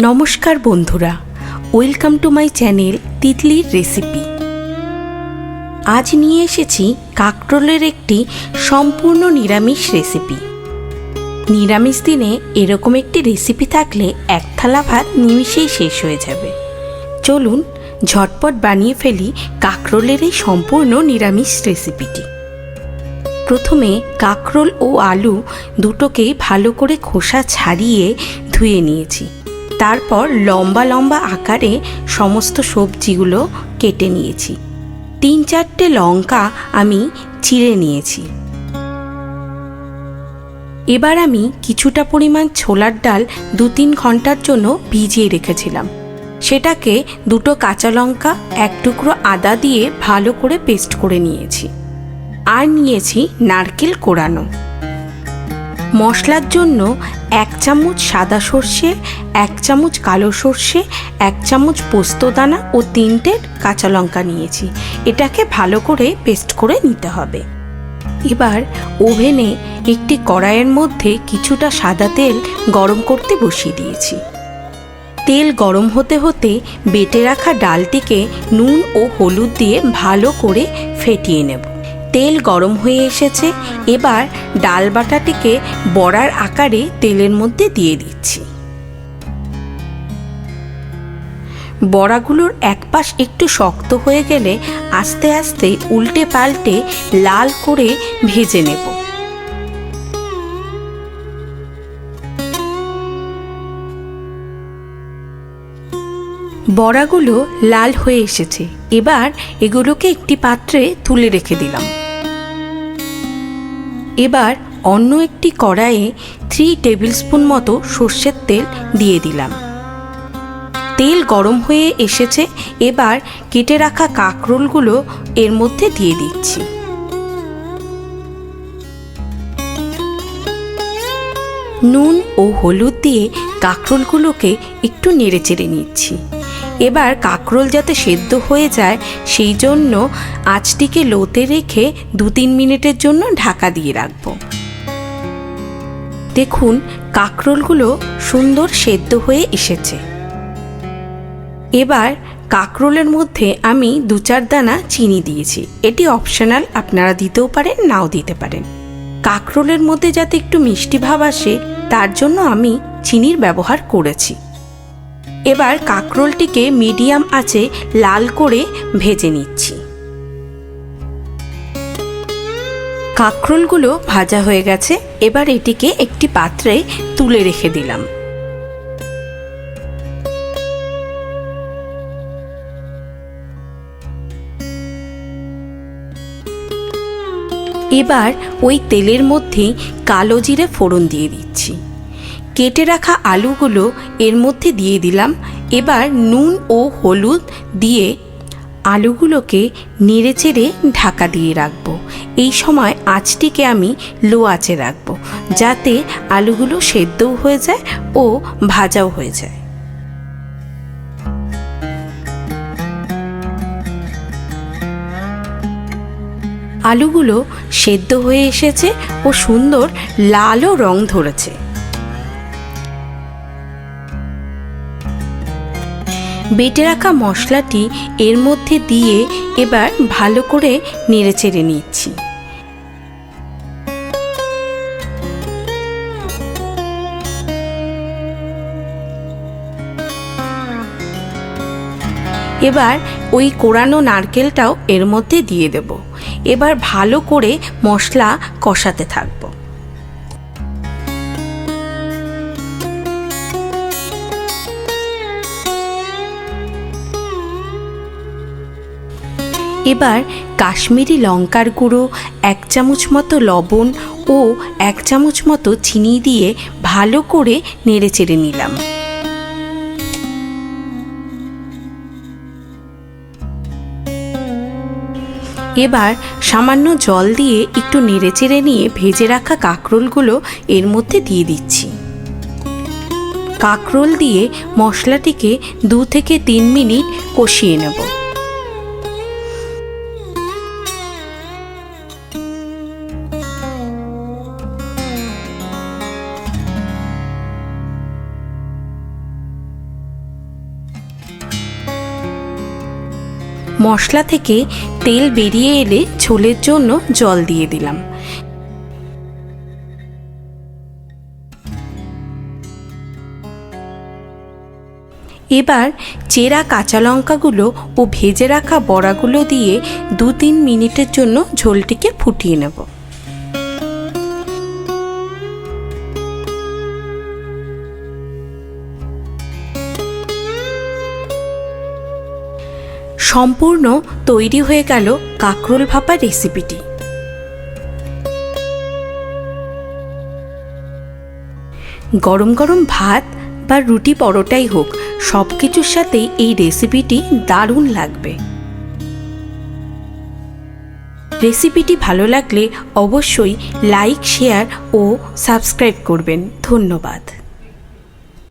নমস্কার বন্ধুরা, welcome to my channel তিতলির রেসিপি। আজ নিয়ে এসেছি কাকরোলের একটি সম্পূর্ণ নিরামিষ রেসিপি। নিরামিষ দিনে এরকম একটি রেসিপি থাকলে এক থালা ভাত নিমিষেই শেষ হয়ে যাবে। চলুন ঝটপট বানিয়ে ফেলি কাকরোলের এই সম্পূর্ণ নিরামিষ রেসিপিটি। প্রথমে কাকরোল ও আলু দুটোকে ভালো করে খোসা ছাড়িয়ে ধুয়ে নিয়েছি। তারপর লম্বা লম্বা আকারে সমস্ত সবজিগুলো কেটে নিয়েছি। তিন চারটে লঙ্কা আমি চিড়ে নিয়েছি। এবার আমি কিছুটা পরিমাণ ছোলার ডাল দু তিন ঘণ্টার জন্য ভিজিয়ে রেখেছিলাম। সেটাকে দুটো কাঁচা লঙ্কা, এক টুকরো আদা দিয়ে ভালো করে পেস্ট করে নিয়েছি। আর নিয়েছি নারকেল কোড়ানো মশলার জন্য এক চামচ সাদা সর্ষে, এক চামচ কালো সর্ষে, এক চামচ পোস্তদানা ও তিনটে কাঁচা লঙ্কা নিয়েছি। এটাকে ভালো করে পেস্ট করে নিতে হবে। এবার ওভেনে একটি কড়াইয়ের মধ্যে কিছুটা সাদা তেল গরম করতে বসিয়ে দিয়েছি। তেল গরম হতে হতে বেটে রাখা ডালটিকে নুন ও হলুদ দিয়ে ভালো করে ফেটিয়ে নেব। তেল গরম হয়ে এসেছে, এবার ডাল বাটাটিকে বড়ার আকারে তেলের মধ্যে দিয়ে দিচ্ছি। বড়াগুলোর এক পাশ একটু শক্ত হয়ে গেলে আস্তে আস্তে উল্টে পাল্টে লাল করে ভেজে নেব। বড়াগুলো লাল হয়ে এসেছে, এবার এগুলোকে একটি পাত্রে তুলে রেখে দিলাম। এবার অন্য একটি কড়াইয়ে থ্রি টেবিল স্পুন মতো সর্ষের তেল দিয়ে দিলাম। তেল গরম হয়ে এসেছে, এবার কেটে রাখা কাঁকরোলগুলো এর মধ্যে দিয়ে দিচ্ছি। নুন ও হলুদ দিয়ে কাঁকরোলগুলোকে একটু নেড়ে চেড়ে নিচ্ছি। এবার কাঁকরোল যাতে সেদ্ধ হয়ে যায়, সেই জন্য আঁচটিকে লোতে রেখে দু তিন মিনিটের জন্য ঢাকা দিয়ে রাখব। দেখুন, কাঁকরোলগুলো সুন্দর সেদ্ধ হয়ে এসেছে। এবার কাঁকরোলের মধ্যে আমি দু চার দানা চিনি দিয়েছি। এটি অপশনাল, আপনারা দিতেও পারেন, নাও দিতে পারেন। কাঁকরোলের মধ্যে যাতে একটু মিষ্টি ভাব আসে, তার জন্য আমি চিনির ব্যবহার করেছি। এবার কাঁকরোলটিকে মিডিয়াম আঁচে লাল করে ভেজে নিচ্ছি। কাঁকরোলগুলো ভাজা হয়ে গেছে, এবার এটিকে একটি পাত্রে তুলে রেখে দিলাম। এবার ওই তেলের মধ্যে কালো জিরে ফোড়ন দিয়ে দিচ্ছি। কেটে রাখা আলুগুলো এর মধ্যে দিয়ে দিলাম। এবার নুন ও হলুদ দিয়ে আলুগুলোকে নেড়ে চেড়ে ঢাকা দিয়ে রাখব। এই সময় আঁচটিকে আমি লো আঁচে রাখব যাতে আলুগুলো সেদ্ধও হয়ে যায় ও ভাজাও হয়ে যায়। আলুগুলো সেদ্ধ হয়ে এসেছে ও সুন্দর লালও রং ধরেছে। বেটে রাখা মশলাটি এর মধ্যে দিয়ে এবার ভালো করে নেড়েচেড়ে নিচ্ছি। এবার ওই কোরানো নারকেলটাও এর মধ্যে দিয়ে দেব। এবার ভালো করে মশলা কষাতে থাকব। এবার কাশ্মীরি লঙ্কার গুঁড়ো, এক চামচ মতো লবণ ও এক চামচ মতো চিনি দিয়ে ভালো করে নেড়ে চেড়ে নিলাম। এবার সামান্য জল দিয়ে একটু নেড়ে চেড়ে নিয়ে ভেজে রাখা কাঁকরোলগুলো এর মধ্যে দিয়ে দিচ্ছি। কাঁকরোল দিয়ে মশলাটিকে দু থেকে তিন মিনিট কষিয়ে নেব। মশলা থেকে তেল বেরিয়ে এলে ঝোলের জন্য জল দিয়ে দিলাম। এবার চেরা কাঁচা লঙ্কাগুলো ও ভেজে রাখা বড়াগুলো দিয়ে দু তিন মিনিটের জন্য ঝোলটিকে ফুটিয়ে নেব। সম্পূর্ণ তৈরি হয়ে গেল কাঁকরোল ভাপা রেসিপিটি। গরম গরম ভাত বা রুটি পরোটাই হোক সব কিছুর সাথেই এই রেসিপিটি দারুণ লাগবে। রেসিপিটি ভালো লাগলে অবশ্যই লাইক, শেয়ার ও সাবস্ক্রাইব করবেন। ধন্যবাদ।